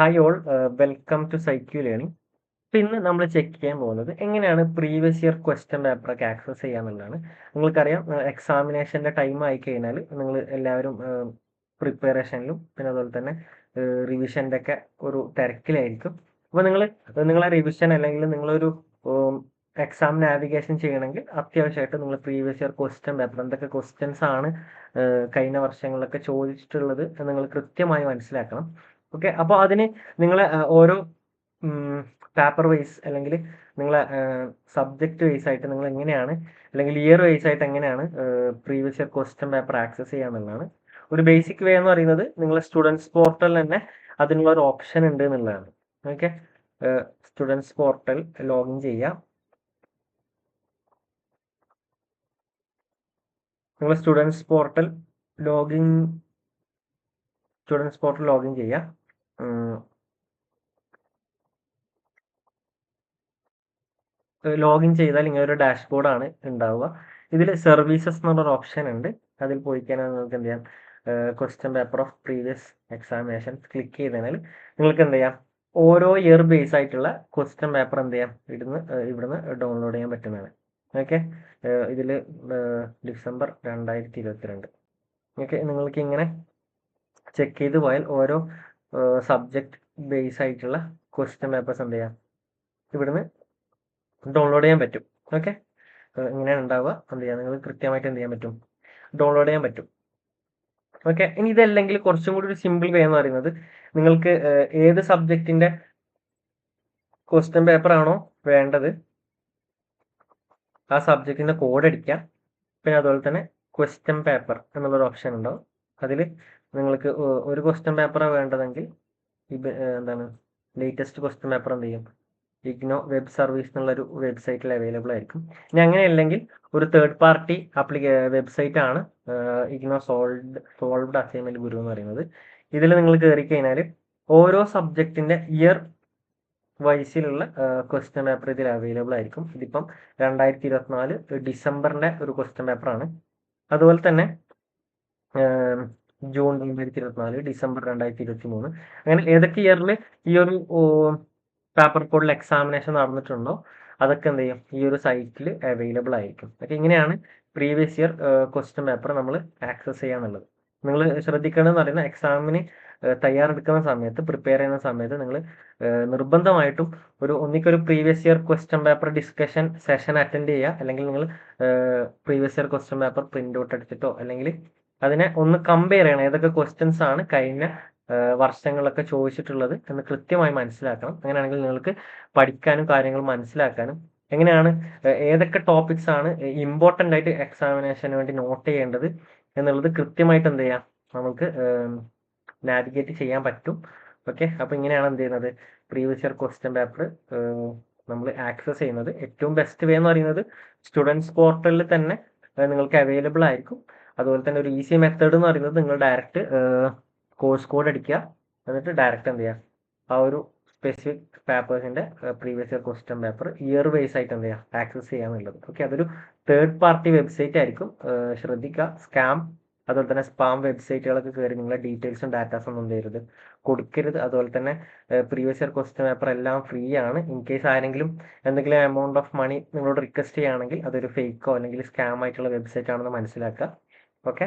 Hi all welcome to PsyQ learning അപ്പം ഇന്ന് നമ്മൾ ചെക്ക് ചെയ്യാൻ പോകുന്നത് എങ്ങനെയാണ് പ്രീവിയസ് ഇയർ ക്വസ്റ്റ്യൻ പേപ്പറൊക്കെ ആക്സസ് ചെയ്യാമെന്നുള്ളതാണ് നിങ്ങൾക്കറിയാം എക്സാമിനേഷന്റെ ടൈം ആയി കഴിഞ്ഞാൽ നിങ്ങൾ എല്ലാവരും പ്രിപ്പറേഷനിലും പിന്നെ അതുപോലെ തന്നെ റിവിഷന്റെ ഒക്കെ ഒരു തിരക്കിലായിരിക്കും. അപ്പോൾ നിങ്ങൾ നിങ്ങളെ റിവിഷൻ അല്ലെങ്കിൽ നിങ്ങളൊരു എക്സാം നാവിഗേഷൻ ചെയ്യണമെങ്കിൽ അത്യാവശ്യമായിട്ട് നിങ്ങൾ പ്രീവിയസ് ഇയർ ക്വസ്റ്റ്യൻ പേപ്പർ എന്തൊക്കെ ക്വസ്റ്റ്യൻസ് ആണ് കഴിഞ്ഞ വർഷങ്ങളിലൊക്കെ ചോദിച്ചിട്ടുള്ളത് നിങ്ങൾ കൃത്യമായി മനസ്സിലാക്കണം. ഓക്കെ അപ്പോൾ അതിന് നിങ്ങൾ ഓരോ പേപ്പർ വൈസ് അല്ലെങ്കിൽ നിങ്ങൾ സബ്ജക്റ്റ് വൈസ് ആയിട്ട് നിങ്ങൾ എങ്ങനെയാണ് അല്ലെങ്കിൽ ഇയർ വൈസ് ആയിട്ട് എങ്ങനെയാണ് previous year question paper access ചെയ്യാന്നുള്ളതാണ് ഒരു ബേസിക് വേ എന്ന് പറയുന്നത് നിങ്ങളെ സ്റ്റുഡൻസ് പോർട്ടലിൽ തന്നെ അതിനുള്ള ഒരു ഓപ്ഷൻ ഉണ്ട് എന്നുള്ളതാണ്. ഓക്കെ സ്റ്റുഡൻസ് പോർട്ടൽ ലോഗിൻ ചെയ്യാം നിങ്ങൾ students portal login students portal login ചെയ്യാം ലോഗിൻ ചെയ്താൽ ഇങ്ങനെ ഒരു ഡാഷ്ബോർഡാണ് ഉണ്ടാവുക. ഇതിൽ സർവീസസ് എന്നുള്ളൊരു ഓപ്ഷൻ ഉണ്ട്. അതിൽ പോയി കഴിഞ്ഞാൽ നിങ്ങൾക്ക് എന്ത് ചെയ്യാം? Question paper of previous examination click ചെയ്താൽ നിങ്ങൾക്ക് എന്ത് ചെയ്യാം? ഓരോ ഇയർ ബേസ് ആയിട്ടുള്ള ക്വസ്റ്റ്യൻ പേപ്പർ എന്ത് ചെയ്യാം? ഇവിടുന്ന് ഇവിടുന്ന് ഡൗൺലോഡ് ചെയ്യാൻ പറ്റുന്നതാണ്. ഓക്കെ ഇതിൽ ഡിസംബർ രണ്ടായിരത്തി ഇരുപത്തിരണ്ട്. ഓക്കെ നിങ്ങൾക്ക് ഇങ്ങനെ ചെക്ക് ചെയ്ത് പോയാൽ ഓരോ സബ്ജക്റ്റ് ബേസ് ആയിട്ടുള്ള ക്വസ്റ്റ്യൻ പേപ്പേഴ്സ് എന്ത് ചെയ്യാം? ഇവിടുന്ന് ഡൗൺലോഡ് ചെയ്യാൻ പറ്റും. ഓക്കെ ഇങ്ങനെയാണ് ഉണ്ടാവുക. എന്ത് ചെയ്യാം? നിങ്ങൾ കൃത്യമായിട്ട് എന്ത് ചെയ്യാൻ പറ്റും? ഡൗൺലോഡ് ചെയ്യാൻ പറ്റും. ഓക്കെ ഇനി ഇതല്ലെങ്കിൽ കുറച്ചും കൂടി ഒരു സിമ്പിൾ വേ എന്ന് പറയുന്നത് നിങ്ങൾക്ക് ഏത് സബ്ജക്റ്റിന്റെ ക്വസ്റ്റ്യൻ പേപ്പർ ആണോ വേണ്ടത് ആ സബ്ജക്റ്റിന്റെ കോഡ് അടിക്കാം. പിന്നെ അതുപോലെ തന്നെ ക്വസ്റ്റ്യൻ പേപ്പർ എന്നുള്ളൊരു ഓപ്ഷൻ ഉണ്ടാവും. അതിൽ നിങ്ങൾക്ക് ഒരു ക്വസ്റ്റ്യൻ പേപ്പറാണ് വേണ്ടതെങ്കിൽ എന്താണ് ലേറ്റസ്റ്റ് ക്വസ്റ്റ്യൻ പേപ്പർ എന്ത് ചെയ്യും? ഇഗ്നോ വെബ് സർവീസ് എന്നുള്ളൊരു വെബ്സൈറ്റിൽ അവൈലബിൾ ആയിരിക്കും. ഇനി അങ്ങനെയല്ലെങ്കിൽ ഒരു തേർഡ് പാർട്ടി ആപ്ലിക്കേ വെബ്സൈറ്റ് ആണ് IGNOU sold solved assignment guru എന്ന് പറയുന്നത്. ഇതിൽ നിങ്ങൾ കയറി കഴിഞ്ഞാൽ ഓരോ സബ്ജക്റ്റിന്റെ ഇയർ വൈസിലുള്ള ക്വസ്റ്റ്യൻ പേപ്പർ ഇതിൽ അവൈലബിൾ ആയിരിക്കും. ഇതിപ്പം രണ്ടായിരത്തി ഇരുപത്തിനാല് ഡിസംബറിന്റെ ഒരു ക്വസ്റ്റ്യൻ പേപ്പറാണ് അതുപോലെ തന്നെ ജൂൺ രണ്ടായിരത്തി ഇരുപത്തിനാല് ഡിസംബർ രണ്ടായിരത്തി ഇരുപത്തി മൂന്ന് അങ്ങനെ ഏതൊക്കെ ഇയറിൽ ഈ ഒരു പേപ്പർ കോഡിൽ എക്സാമിനേഷൻ നടന്നിട്ടുണ്ടോ അതൊക്കെ എന്ത് ചെയ്യും? ഈ ഒരു സൈറ്റിൽ അവൈലബിൾ ആയിരിക്കും. ഓക്കെ ഇങ്ങനെയാണ് പ്രീവിയസ് ഇയർ ക്വസ്റ്റ്യൻ പേപ്പർ നമ്മൾ ആക്സസ് ചെയ്യാന്നുള്ളത്. നിങ്ങൾ ശ്രദ്ധിക്കേണ്ടതെന്ന് പറയുന്ന എക്സാമിന് തയ്യാറെടുക്കുന്ന സമയത്ത് പ്രിപ്പയർ ചെയ്യുന്ന സമയത്ത് നിങ്ങൾ നിർബന്ധമായിട്ടും ഒരു ഒന്നിക്കൊരു previous year question paper discussion session attend ചെയ്യുക. അല്ലെങ്കിൽ നിങ്ങൾ previous year question paper print out എടുത്തിട്ടോ അല്ലെങ്കിൽ അതിനെ ഒന്ന് കമ്പയർ ചെയ്യണം. ഏതൊക്കെ ക്വസ്റ്റ്യൻസ് ആണ് കഴിഞ്ഞ വർഷങ്ങളൊക്കെ ചോദിച്ചിട്ടുള്ളത് എന്ന് കൃത്യമായി മനസ്സിലാക്കണം. അങ്ങനെയാണെങ്കിൽ നിങ്ങൾക്ക് പഠിക്കാനും കാര്യങ്ങൾ മനസ്സിലാക്കാനും. എങ്ങനെയാണ് ഏതൊക്കെ ടോപ്പിക്സ് ആണ് ഇമ്പോർട്ടന്റ് ആയിട്ട് എക്സാമിനേഷന് വേണ്ടി നോട്ട് ചെയ്യേണ്ടത് എന്നുള്ളത് കൃത്യമായിട്ട് എന്ത് ചെയ്യാം? നമുക്ക് നാവിഗേറ്റ് ചെയ്യാൻ പറ്റും. ഓക്കെ? അപ്പോൾ ഇങ്ങനെയാണ് എന്ത് ചെയ്യുന്നത്? പ്രീവിയസ് ഇയർ ക്വസ്റ്റ്യൻ പേപ്പർ നമ്മൾ ആക്സസ് ചെയ്യുന്നത്. ഏറ്റവും ബെസ്റ്റ് വേ എന്ന് പറയുന്നത് സ്റ്റുഡൻസ് പോർട്ടലിൽ തന്നെ നിങ്ങൾക്ക് അവൈലബിൾ ആയിരിക്കും. അതുപോലെ തന്നെ ഒരു ഈസി മെത്തേഡ് എന്ന് പറയുന്നത് നിങ്ങൾ ഡയറക്റ്റ് കോഴ്സ് കോഡ് അടിക്കുക. എന്നിട്ട് ഡയറക്റ്റ് എന്ത് ചെയ്യുക? ആ ഒരു specific പേപ്പേഴ്സിന്റെ previous year question paper year wise ആയിട്ട് എന്ത് ചെയ്യുക? ആക്സസ് ചെയ്യാന്നുള്ളത് ഓക്കെ അതൊരു തേർഡ് പാർട്ടി വെബ്സൈറ്റ് ആയിരിക്കും. ശ്രദ്ധിക്കുക. സ്കാം അതുപോലെ തന്നെ സ്പാം വെബ്സൈറ്റുകളൊക്കെ കയറി നിങ്ങളുടെ ഡീറ്റെയിൽസും ഡാറ്റാസും ഒന്നും തരരുത് കൊടുക്കരുത്. അതുപോലെ തന്നെ പ്രീവിയസ് ഇയർ ക്വസ്റ്റ്യൻ പേപ്പർ എല്ലാം ഫ്രീ ആണ്. ഇൻ കേസ് ആരെങ്കിലും എന്തെങ്കിലും എമൗണ്ട് ഓഫ് മണി നിങ്ങളോട് റിക്വസ്റ്റ് ചെയ്യുകയാണെങ്കിൽ അതൊരു ഫേക്കോ അല്ലെങ്കിൽ സ്കാം ആയിട്ടുള്ള വെബ്സൈറ്റ് ആണെന്ന് മനസ്സിലാക്കുക. ഓക്കെ